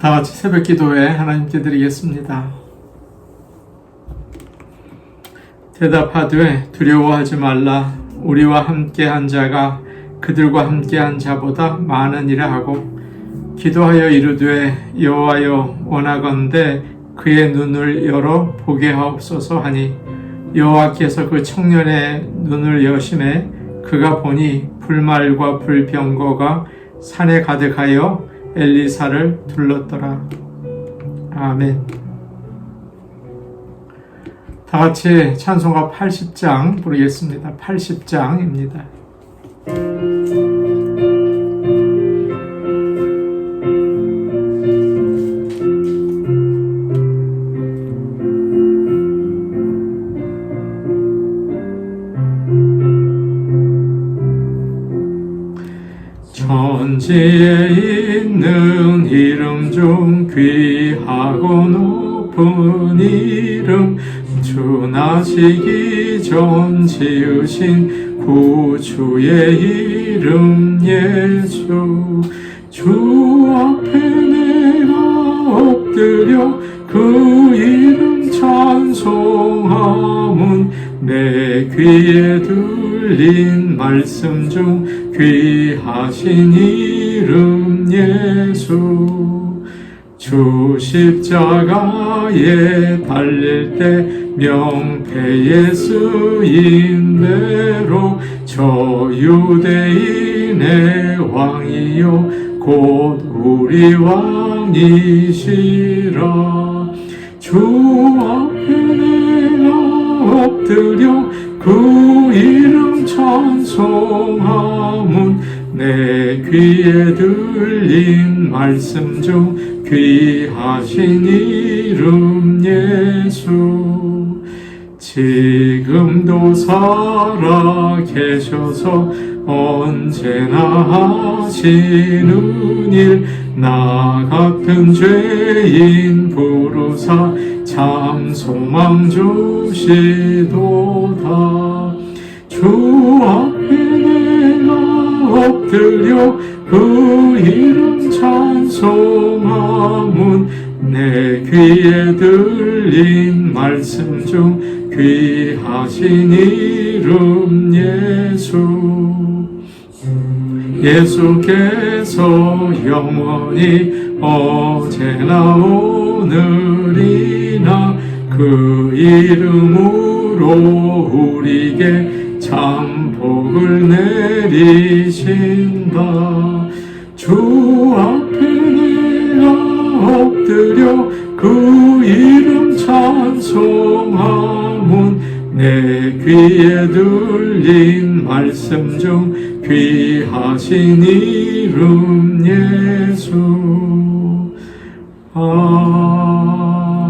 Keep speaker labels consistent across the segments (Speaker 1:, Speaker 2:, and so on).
Speaker 1: 다 같이 새벽 기도회 하나님께 드리겠습니다. 대답하되 두려워하지 말라 우리와 함께 한 자가 그들과 함께 한 자보다 많으니라 하고 기도하여 이르되 여호와여 원하건대 그의 눈을 열어 보게 하옵소서 하니 여호와께서 그 청년의 눈을 여심해 그가 보니 불말과 불병거가 산에 가득하여 엘리사를 둘렀더라. 아멘. 다 같이 찬송가 80장 부르겠습니다. 80장입니다. 천지에 있는 이름 중 귀하고 높은 이름 주 나시기 전 지으신 구주의 이름 예수. 주 앞에 내가 엎드려 그 이름 찬송함은 내 귀에 들린 말씀 중 귀하신 이름 예수 주 십자가에 달릴 때 명패에 쓰인 대로 저 유대인의 왕이요 곧 우리 왕이시라. 주 앞에 내가 엎드려 그 이름 찬송함은 내 귀에 들린 말씀 중 귀하신 이름 예수. 지금도 살아 계셔서 언제나 하시는 일 나 같은 죄인 부르사 참 소망 주시도다. 주 앞에 엎드려 그 이름 찬송함은 내 귀에 들린 말씀 중 귀하신 이름 예수. 예수께서 영원히 어제나 오늘이나 그 이름으로 우리에게 참 복을 내리신다. 주 앞에 내가 엎드려 그 이름 찬송함은 내 귀에 들린 말씀 중 귀하신 이름 예수. 아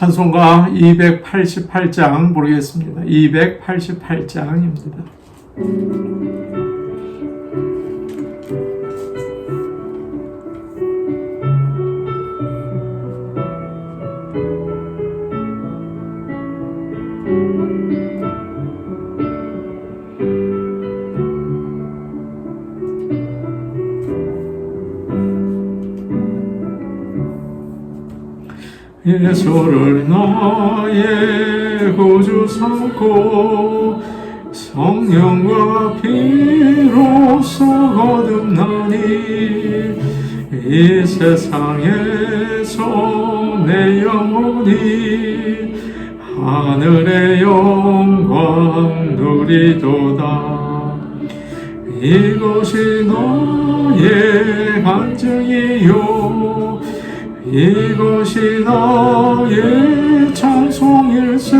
Speaker 1: 찬송가 288장 모르겠습니다. 288장입니다. 예수를 나의 구주 삼고 성령과 피로써 거듭나니 이 세상에서 내 영혼이 하늘의 영광 누리도다. 이것이 너의 간증이요 이것이 나의 찬송일세.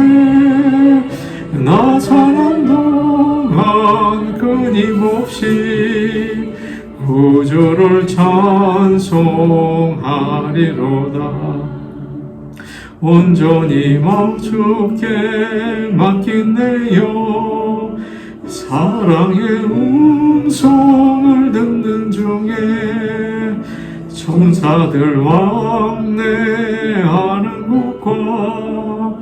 Speaker 1: 나 사는 동안 끊임없이 구주를 찬송하리로다. 온전히 마음 주께 맡긴 내요. 사랑의 음성을 듣는 중에 천사들 왕래하는 곳과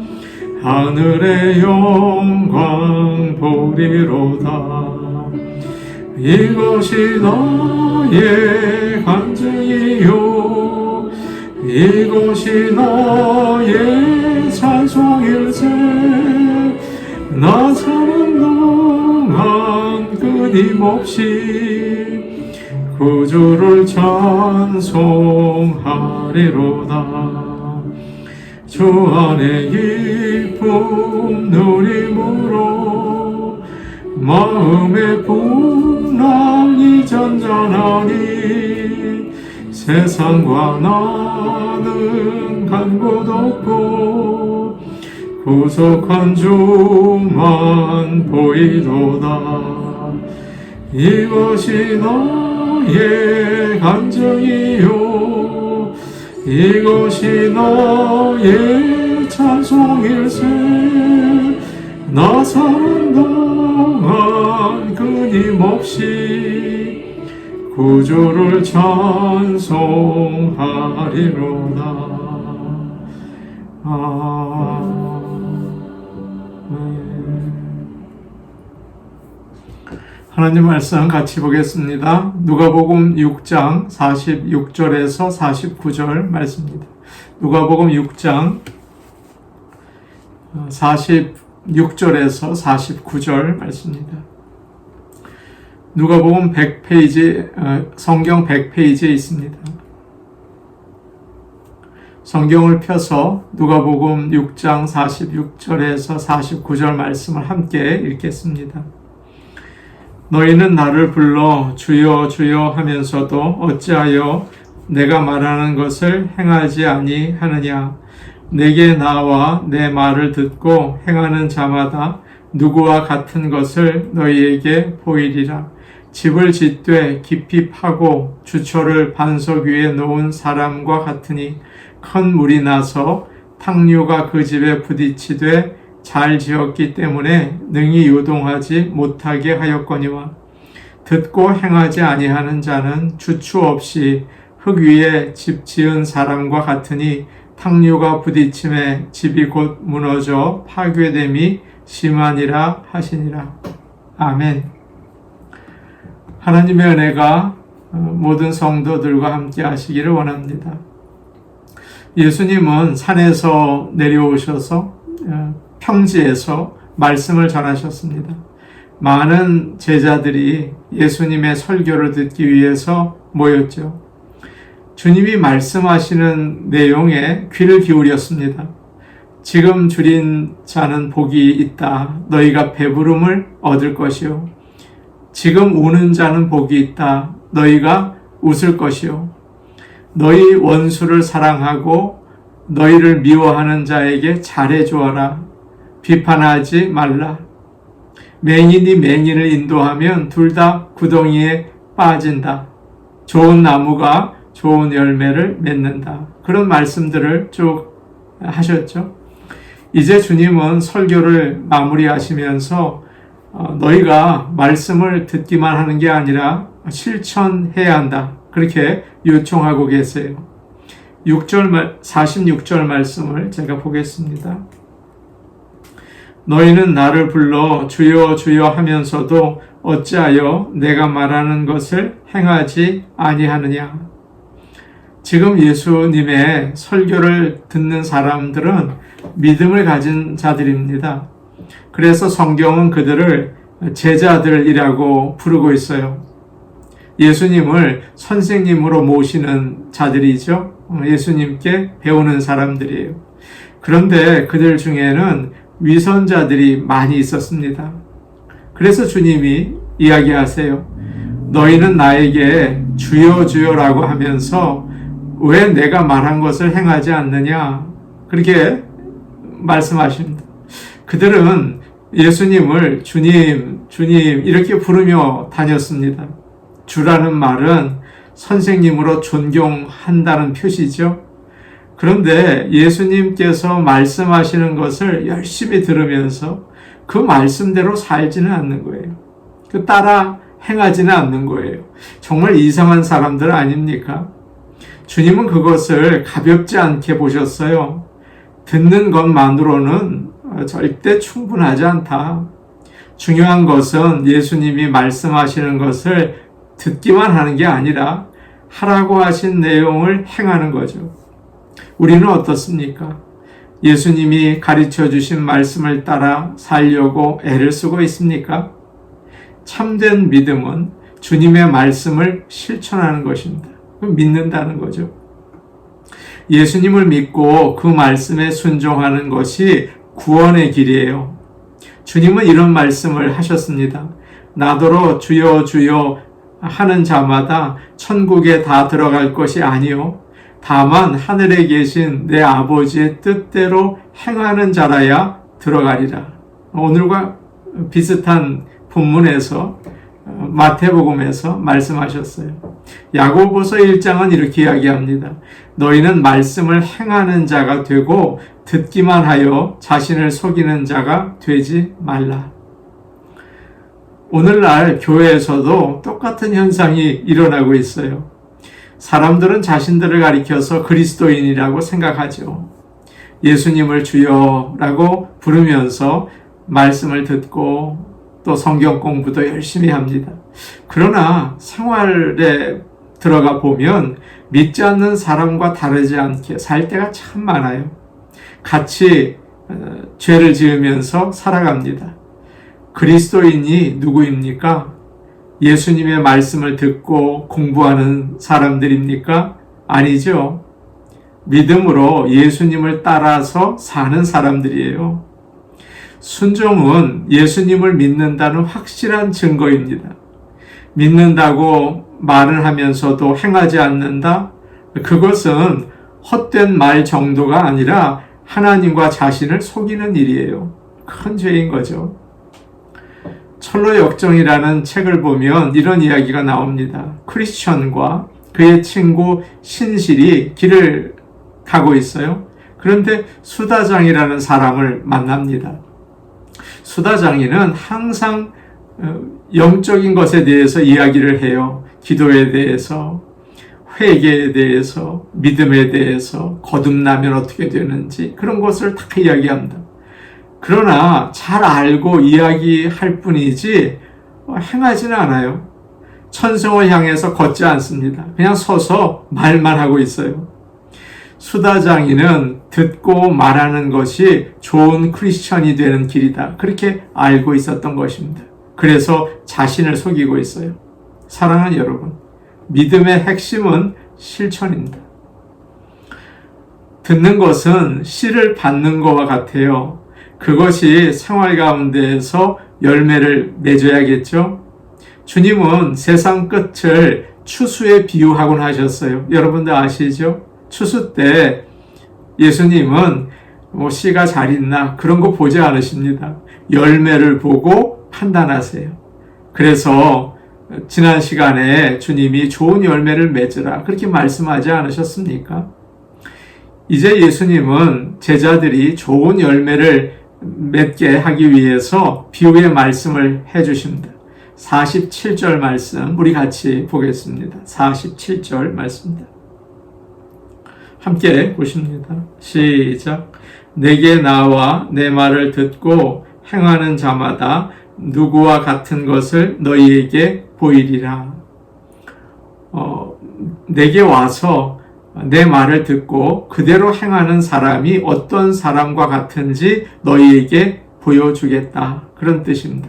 Speaker 1: 하늘의 영광 보리로다. 이것이 나의 간증이요. 이것이 너의 찬송일세. 나 사는 동안 끊임없이 구주를 찬송하리로다. 주 안에 기쁨 누림으로 마음의 풍랑이 잔잔하니 세상과 나는 간곳 없고 구속한 주만 보이도다. 이것이 너 의 간증이요. 이것이 너의 찬송일세. 나 사는 동안 끊임없이 구주를 찬송하리로다. 아 하나님 말씀 같이 보겠습니다. 누가복음 6장 46절에서 49절 말씀입니다. 누가복음 6장 46절에서 49절 말씀입니다. 누가복음 100페이지 어, 성경 100페이지에 있습니다. 성경을 펴서 누가복음 6장 46절에서 49절 말씀을 함께 읽겠습니다. 너희는 나를 불러 주여 주여 하면서도 어찌하여 내가 말하는 것을 행하지 아니하느냐? 내게 나와 내 말을 듣고 행하는 자마다 누구와 같은 것을 너희에게 보이리라. 집을 짓되 깊이 파고 주초를 반석 위에 놓은 사람과 같으니 큰 물이 나서 탕류가 그 집에 부딪히되 잘 지었기 때문에 능히 요동하지 못하게 하였거니와 듣고 행하지 아니하는 자는 주추 없이 흙 위에 집 지은 사람과 같으니 탕류가 부딪힘에 집이 곧 무너져 파괴됨이 심하니라 하시니라. 아멘. 하나님의 은혜가 모든 성도들과 함께 하시기를 원합니다. 예수님은 산에서 내려오셔서 평지에서 말씀을 전하셨습니다. 많은 제자들이 예수님의 설교를 듣기 위해서 모였죠. 주님이 말씀하시는 내용에 귀를 기울였습니다. 지금 줄인 자는 복이 있다. 너희가 배부름을 얻을 것이요. 지금 우는 자는 복이 있다. 너희가 웃을 것이요. 너희 원수를 사랑하고 너희를 미워하는 자에게 잘해 주어라. 비판하지 말라. 맹인이 맹인을 인도하면 둘 다 구덩이에 빠진다. 좋은 나무가 좋은 열매를 맺는다. 그런 말씀들을 쭉 하셨죠. 이제 주님은 설교를 마무리하시면서 어, 너희가 말씀을 듣기만 하는 게 아니라 실천해야 한다. 그렇게 요청하고 계세요. 6절 46절 말씀을 제가 보겠습니다. 너희는 나를 불러 주여 주여 하면서도 어찌하여 내가 말하는 것을 행하지 아니하느냐? 지금 예수님의 설교를 듣는 사람들은 믿음을 가진 자들입니다. 그래서 성경은 그들을 제자들이라고 부르고 있어요. 예수님을 선생님으로 모시는 자들이죠. 예수님께 배우는 사람들이에요. 그런데 그들 중에는 위선자들이 많이 있었습니다. 그래서 주님이 이야기하세요. 너희는 나에게 주여 주여라고 하면서 왜 내가 말한 것을 행하지 않느냐? 그렇게 말씀하십니다. 그들은 예수님을 주님, 주님 이렇게 부르며 다녔습니다. 주라는 말은 선생님으로 존경한다는 표시죠. 그런데 예수님께서 말씀하시는 것을 열심히 들으면서 그 말씀대로 살지는 않는 거예요. 그 따라 행하지는 않는 거예요. 정말 이상한 사람들 아닙니까? 주님은 그것을 가볍지 않게 보셨어요. 듣는 것만으로는 절대 충분하지 않다. 중요한 것은 예수님이 말씀하시는 것을 듣기만 하는 게 아니라 하라고 하신 내용을 행하는 거죠. 우리는 어떻습니까? 예수님이 가르쳐 주신 말씀을 따라 살려고 애를 쓰고 있습니까? 참된 믿음은 주님의 말씀을 실천하는 것입니다. 믿는다는 거죠. 예수님을 믿고 그 말씀에 순종하는 것이 구원의 길이에요. 주님은 이런 말씀을 하셨습니다. 나더러 주여 주여 하는 자마다 천국에 다 들어갈 것이 아니요 다만 하늘에 계신 내 아버지의 뜻대로 행하는 자라야 들어가리라. 오늘과 비슷한 본문에서 어, 마태복음에서 말씀하셨어요. 야고보서 1장은 이렇게 이야기합니다. 너희는 말씀을 행하는 자가 되고 듣기만 하여 자신을 속이는 자가 되지 말라. 오늘날 교회에서도 똑같은 현상이 일어나고 있어요. 사람들은 자신들을 가리켜서 그리스도인이라고 생각하죠. 예수님을 주여라고 부르면서 말씀을 듣고 또 성경 공부도 열심히 합니다. 그러나 생활에 들어가 보면 믿지 않는 사람과 다르지 않게 살 때가 참 많아요. 같이 어, 죄를 지으면서 살아갑니다. 그리스도인이 누구입니까? 예수님의 말씀을 듣고 공부하는 사람들입니까? 아니죠. 믿음으로 예수님을 따라서 사는 사람들이에요. 순종은 예수님을 믿는다는 확실한 증거입니다. 믿는다고 말을 하면서도 행하지 않는다? 그것은 헛된 말 정도가 아니라 하나님과 자신을 속이는 일이에요. 큰 죄인 거죠. 철로 역정이라는 책을 보면 이런 이야기가 나옵니다. 크리스천과 그의 친구 신실이 길을 가고 있어요. 그런데 수다장이라는 사람을 만납니다. 수다장이는 항상 어, 영적인 것에 대해서 이야기를 해요. 기도에 대해서, 회개에 대해서, 믿음에 대해서, 거듭나면 어떻게 되는지 그런 것을 다 이야기합니다. 그러나 잘 알고 이야기할 뿐이지 행하지는 않아요. 천성을 향해서 걷지 않습니다. 그냥 서서 말만 하고 있어요. 수다장이는 듣고 말하는 것이 좋은 크리스천이 되는 길이다. 그렇게 알고 있었던 것입니다. 그래서 자신을 속이고 있어요. 사랑하는 여러분, 믿음의 핵심은 실천입니다. 듣는 것은 씨를 받는 것과 같아요. 그것이 생활 가운데에서 열매를 맺어야겠죠? 주님은 세상 끝을 추수에 비유하곤 하셨어요. 여러분들 아시죠? 추수 때 예수님은 뭐 씨가 잘 있나 그런 거 보지 않으십니다. 열매를 보고 판단하세요. 그래서 지난 시간에 주님이 좋은 열매를 맺으라 그렇게 말씀하지 않으셨습니까? 이제 예수님은 제자들이 좋은 열매를 맺게 하기 위해서 비유의 말씀을 해 주십니다. 47절 말씀 우리 같이 보겠습니다. 47절 말씀입니다. 함께 보십니다. 시작. 내게 나와 내 말을 듣고 행하는 자마다 누구와 같은 것을 너희에게 보이리라. 어, 내게 와서 내 말을 듣고 그대로 행하는 사람이 어떤 사람과 같은지 너희에게 보여주겠다. 그런 뜻입니다.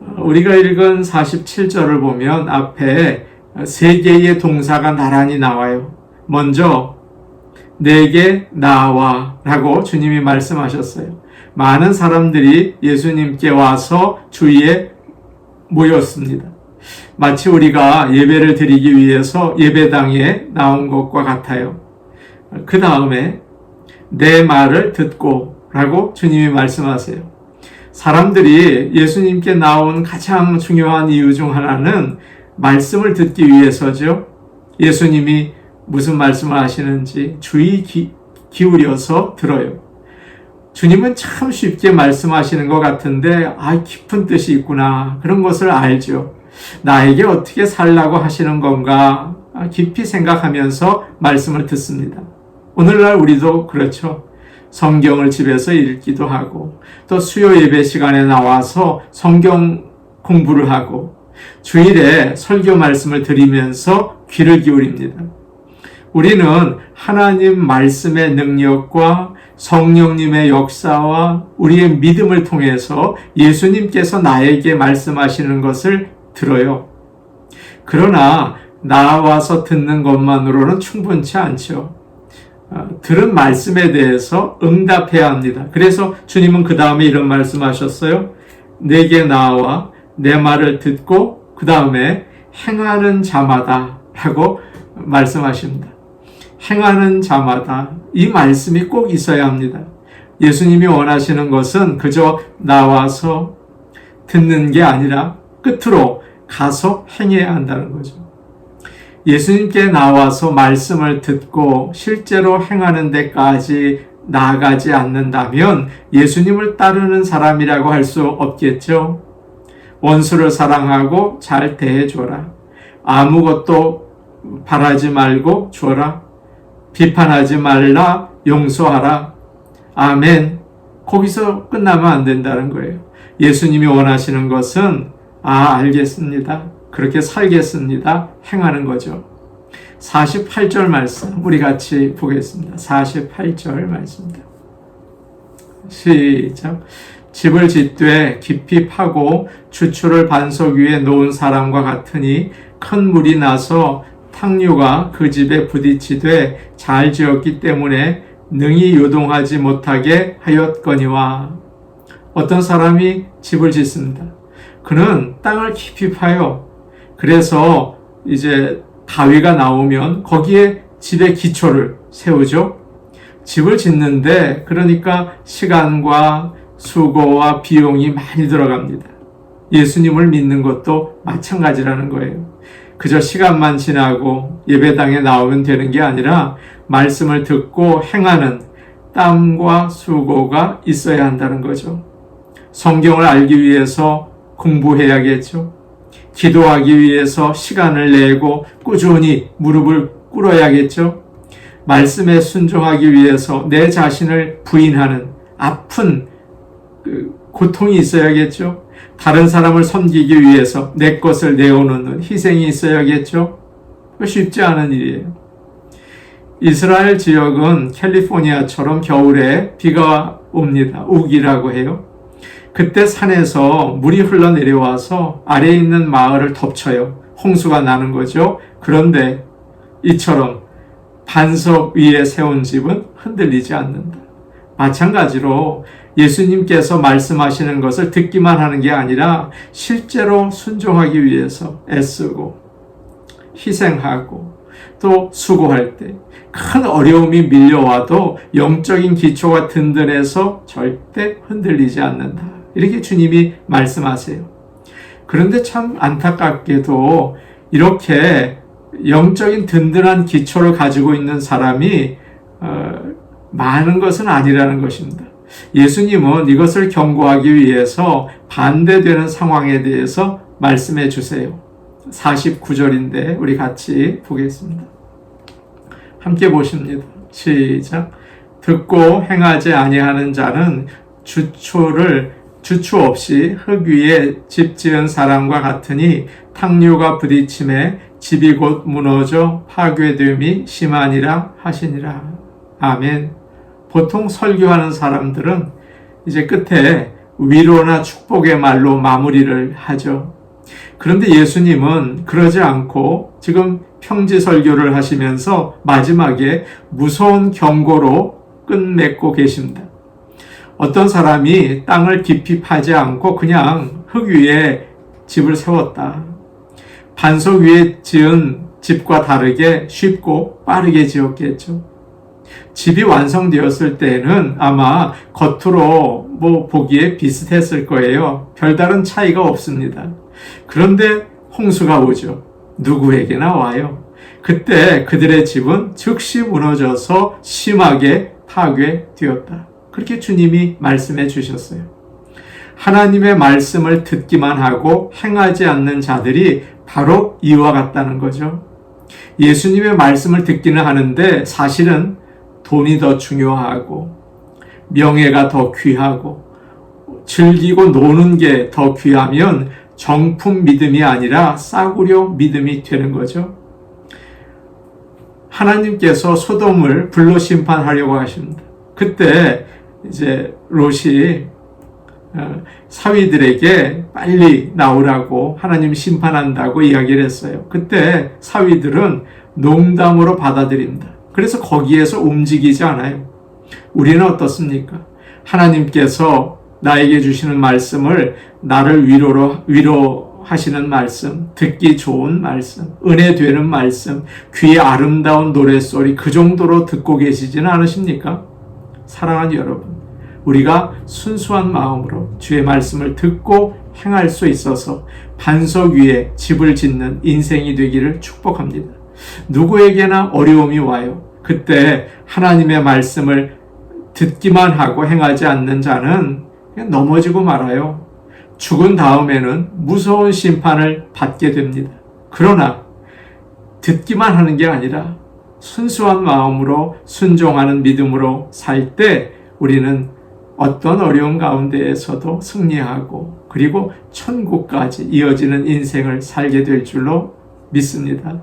Speaker 1: 어, 우리가 읽은 47절을 보면 앞에 세 개의 동사가 나란히 나와요. 먼저 내게 나와 라고 주님이 말씀하셨어요. 많은 사람들이 예수님께 와서 주위에 모였습니다. 마치 우리가 예배를 드리기 위해서 예배당에 나온 것과 같아요. 그 다음에 내 말을 듣고 라고 주님이 말씀하세요. 사람들이 예수님께 나온 가장 중요한 이유 중 하나는 말씀을 듣기 위해서죠. 예수님이 무슨 말씀을 하시는지 주의 기, 기울여서 들어요. 주님은 참 쉽게 말씀하시는 것 같은데, 아, 깊은 뜻이 있구나. 그런 것을 알죠. 나에게 어떻게 살라고 하시는 건가 아, 깊이 생각하면서 말씀을 듣습니다. 오늘날 우리도 그렇죠. 성경을 집에서 읽기도 하고, 또 수요 예배 시간에 나와서 성경 공부를 하고, 주일에 설교 말씀을 드리면서 귀를 기울입니다. 우리는 하나님 말씀의 능력과 성령님의 역사와 우리의 믿음을 통해서 예수님께서 나에게 말씀하시는 것을 들어요. 그러나 나와서 듣는 것만으로는 충분치 않죠. 어, 들은 말씀에 대해서 응답해야 합니다. 그래서 주님은 그 다음에 이런 말씀하셨어요. 내게 나와 내 말을 듣고 그 다음에 행하는 자마다 라고 말씀하십니다. 행하는 자마다 이 말씀이 꼭 있어야 합니다. 예수님이 원하시는 것은 그저 나와서 듣는 게 아니라 끝으로 가서 행해야 한다는 거죠. 예수님께 나와서 말씀을 듣고 실제로 행하는 데까지 나아가지 않는다면 예수님을 따르는 사람이라고 할 수 없겠죠. 원수를 사랑하고 잘 대해줘라. 아무것도 바라지 말고 줘라. 비판하지 말라. 용서하라. 아멘. 거기서 끝나면 안 된다는 거예요. 예수님이 원하시는 것은 아, 알겠습니다. 그렇게 살겠습니다. 행하는 거죠. 48절 말씀 우리 같이 보겠습니다. 48절 말씀입니다. 시작. 집을 짓되 깊이 파고 주추를 반석 위에 놓은 사람과 같으니 큰 물이 나서 탕류가 그 집에 부딪히되 잘 지었기 때문에 능히 요동하지 못하게 하였거니와 어떤 사람이 집을 짓습니다. 그는 땅을 깊이 파요. 그래서 이제 가위가 나오면 거기에 집의 기초를 세우죠. 집을 짓는데 그러니까 시간과 수고와 비용이 많이 들어갑니다. 예수님을 믿는 것도 마찬가지라는 거예요. 그저 시간만 지나고 예배당에 나오면 되는 게 아니라 말씀을 듣고 행하는 땀과 수고가 있어야 한다는 거죠. 성경을 알기 위해서 공부해야겠죠. 기도하기 위해서 시간을 내고 꾸준히 무릎을 꿇어야겠죠. 말씀에 순종하기 위해서 내 자신을 부인하는 아픈 그 고통이 있어야겠죠. 다른 사람을 섬기기 위해서 내 것을 내어놓는 희생이 있어야겠죠. 쉽지 않은 일이에요. 이스라엘 지역은 캘리포니아처럼 겨울에 비가 옵니다. 우기라고 해요. 그때 산에서 물이 흘러내려와서 아래에 있는 마을을 덮쳐요. 홍수가 나는 거죠. 그런데 이처럼 반석 위에 세운 집은 흔들리지 않는다. 마찬가지로 예수님께서 말씀하시는 것을 듣기만 하는 게 아니라 실제로 순종하기 위해서 애쓰고 희생하고 또 수고할 때 큰 어려움이 밀려와도 영적인 기초가 든든해서 절대 흔들리지 않는다. 이렇게 주님이 말씀하세요. 그런데 참 안타깝게도 이렇게 영적인 든든한 기초를 가지고 있는 사람이 어, 많은 것은 아니라는 것입니다. 예수님은 이것을 경고하기 위해서 반대되는 상황에 대해서 말씀해 주세요. 49절인데 우리 같이 보겠습니다. 함께 보십니다. 시작. 듣고 행하지 아니하는 자는 주초를 주추 없이 흙 위에 집 지은 사람과 같으니 탕류가 부딪힘에 집이 곧 무너져 파괴됨이 심하니라 하시니라. 아멘. 보통 설교하는 사람들은 이제 끝에 위로나 축복의 말로 마무리를 하죠. 그런데 예수님은 그러지 않고 지금 평지 설교를 하시면서 마지막에 무서운 경고로 끝맺고 계십니다. 어떤 사람이 땅을 깊이 파지 않고 그냥 흙 위에 집을 세웠다. 반석 위에 지은 집과 다르게 쉽고 빠르게 지었겠죠. 집이 완성되었을 때는 아마 겉으로 뭐 보기에 비슷했을 거예요. 별다른 차이가 없습니다. 그런데 홍수가 오죠. 누구에게나 와요. 그때 그들의 집은 즉시 무너져서 심하게 파괴되었다. 그렇게 주님이 말씀해 주셨어요. 하나님의 말씀을 듣기만 하고 행하지 않는 자들이 바로 이와 같다는 거죠. 예수님의 말씀을 듣기는 하는데 사실은 돈이 더 중요하고 명예가 더 귀하고 즐기고 노는 게 더 귀하면 정품 믿음이 아니라 싸구려 믿음이 되는 거죠. 하나님께서 소돔을 불로 심판하려고 하십니다. 그때 이제 롯이 어, 사위들에게 빨리 나오라고 하나님 심판한다고 이야기를 했어요. 그때 사위들은 농담으로 받아들입니다. 그래서 거기에서 움직이지 않아요. 우리는 어떻습니까? 하나님께서 나에게 주시는 말씀을 나를 위로로 위로하시는 말씀, 듣기 좋은 말씀, 은혜 되는 말씀, 귀에 아름다운 노랫소리 그 정도로 듣고 계시지는 않으십니까? 사랑하는 여러분, 우리가 순수한 마음으로 주의 말씀을 듣고 행할 수 있어서 반석 위에 집을 짓는 인생이 되기를 축복합니다. 누구에게나 어려움이 와요. 그때 하나님의 말씀을 듣기만 하고 행하지 않는 자는 넘어지고 말아요. 죽은 다음에는 무서운 심판을 받게 됩니다. 그러나 듣기만 하는 게 아니라 순수한 마음으로 순종하는 믿음으로 살 때 우리는 어떤 어려운 가운데에서도 승리하고 그리고 천국까지 이어지는 인생을 살게 될 줄로 믿습니다.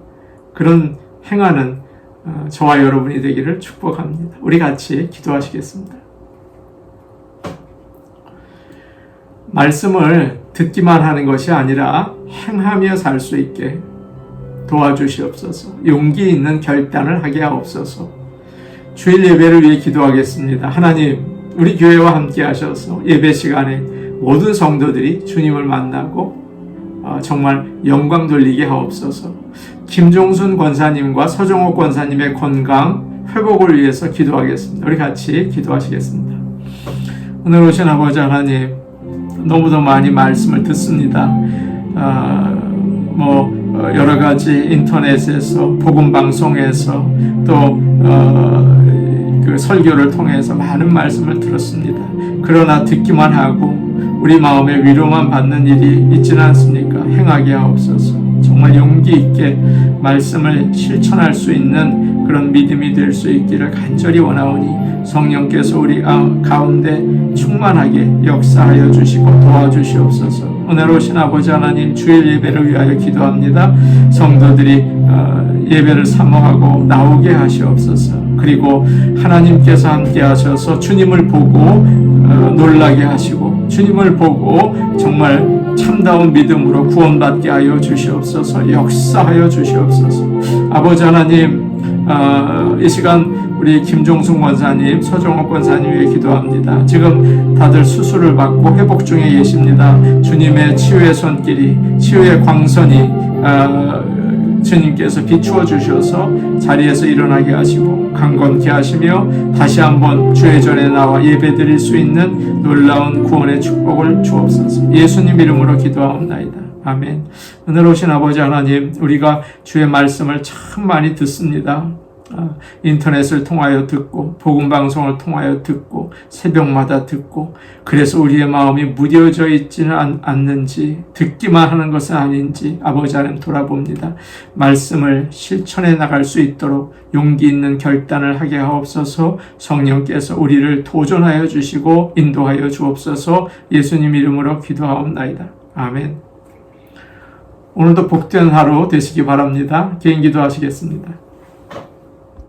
Speaker 1: 그런 행하는 어, 저와 여러분이 되기를 축복합니다. 우리 같이 기도하시겠습니다. 말씀을 듣기만 하는 것이 아니라 행하며 살 수 있게 도와주시옵소서. 용기 있는 결단을 하게 하옵소서. 주일 예배를 위해 기도하겠습니다. 하나님, 우리 교회와 함께 하셔서 예배 시간에 모든 성도들이 주님을 만나고 어, 정말 영광 돌리게 하옵소서. 김종순 권사님과 서정호 권사님의 건강 회복을 위해서 기도하겠습니다. 우리 같이 기도하시겠습니다. 오늘 오신 아버지 하나님 너무도 많이 말씀을 듣습니다. 어, 뭐 어, 여러 가지 인터넷에서 복음 방송에서 또 어, 그 설교를 통해서 많은 말씀을 들었습니다. 그러나 듣기만 하고 우리 마음에 위로만 받는 일이 있지는 않습니까? 행하게 하옵소서. 정말 용기 있게 말씀을 실천할 수 있는 그런 믿음이 될 수 있기를 간절히 원하오니 성령께서 우리 가운데 충만하게 역사하여 주시고 도와주시옵소서. 오신 아버지 하나님 주일 예배를 위하여 기도합니다. 성도들이 어, 예배를 사모하고 나오게 하시옵소서. 그리고 하나님께서 함께 하셔서 주님을 보고 어, 놀라게 하시고 주님을 보고 정말 참다운 믿음으로 구원받게 하여 주시옵소서 역사하여 주시옵소서 아버지 하나님 어, 이 시간 우리 김종숙 권사님, 서정옥 위해 기도합니다. 지금 다들 수술을 받고 회복 중에 계십니다. 주님의 치유의 손길이, 치유의 광선이 어, 주님께서 비추어 주셔서 자리에서 일어나게 하시고 강건케 하시며 다시 한번 주의 전에 나와 예배드릴 수 있는 놀라운 구원의 축복을 주옵소서. 예수님 이름으로 기도하옵나이다. 아멘. 오늘 오신 아버지 하나님, 우리가 주의 말씀을 참 많이 듣습니다. 아, 인터넷을 통하여 듣고 복음 방송을 통하여 듣고 새벽마다 듣고 그래서 우리의 마음이 무뎌져 있지는 않는지 듣기만 하는 것은 아닌지 아버지 하나님 돌아봅니다. 말씀을 실천해 나갈 수 있도록 용기 있는 결단을 하게 하옵소서 성령께서 우리를 도전하여 주시고 인도하여 주옵소서 예수님 이름으로 기도하옵나이다. 아멘. 오늘도 복된 하루 되시기 바랍니다. 개인 기도 하시겠습니다.